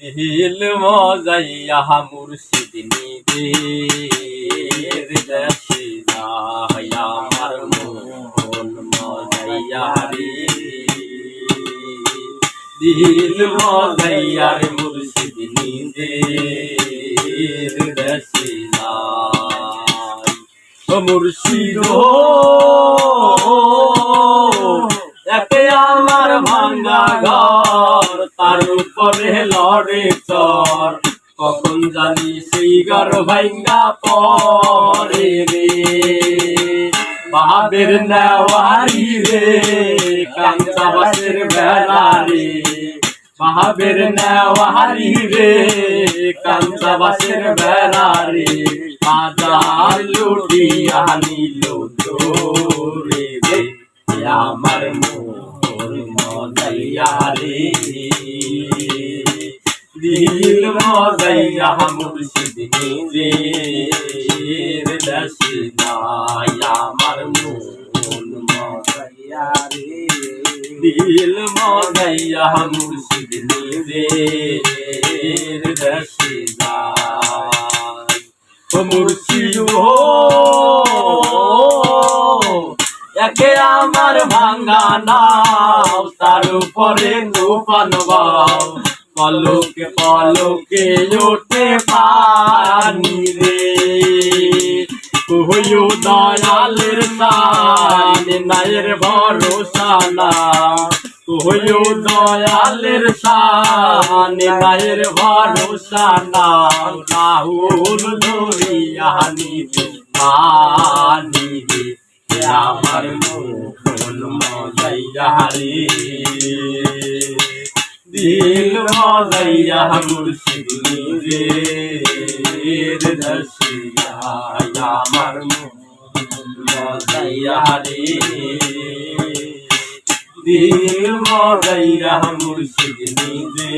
দিল মজাইয়া মুর্শিদ নিজের দেশে যায় আমার মন মজাইয়া রে। দিল মজাইয়া রে মুর্শিদ নিজের দেশে যায় মুর্শিদ উপরে লড়ে চর। কখন জানি সেই ঘর ভাঙ্গা পরে রে। বাহাবের নেওয়ারি রে কাঞ্চা বাসের বেলা রে। বাহাবের নেওয়ারি রে কাঞ্চা বাসের বেলা রে। বাজার লুটিয়া নিল রে। আমার মোর মজাইয়া রে দিল মজাইয়া মুর্শিদ নিজে। দশে নাই আমার মন মজাইয়া রে দিল মজাইয়া মুর্শিদ নিজে। দশে নাই ও মুর্শিদ একে আমার ভাঙ্গা নাও, তার উপরে বাও। পলকে পলকে ওঠে পানি রে। কহয়ো দয়ালের সান নায়ের ভরসা না। কহয়ো দয়ালের সান নায়ের ভরসা না। রাহুল ধরিয়া নিবে পানি রে। আমার মন মজাইয়া রে দিল মজাইয়া মুর্শিদ রে দশিয়া আমার মন মজাইয়া রে দিল মজাইয়া মুর্শিদ নিজে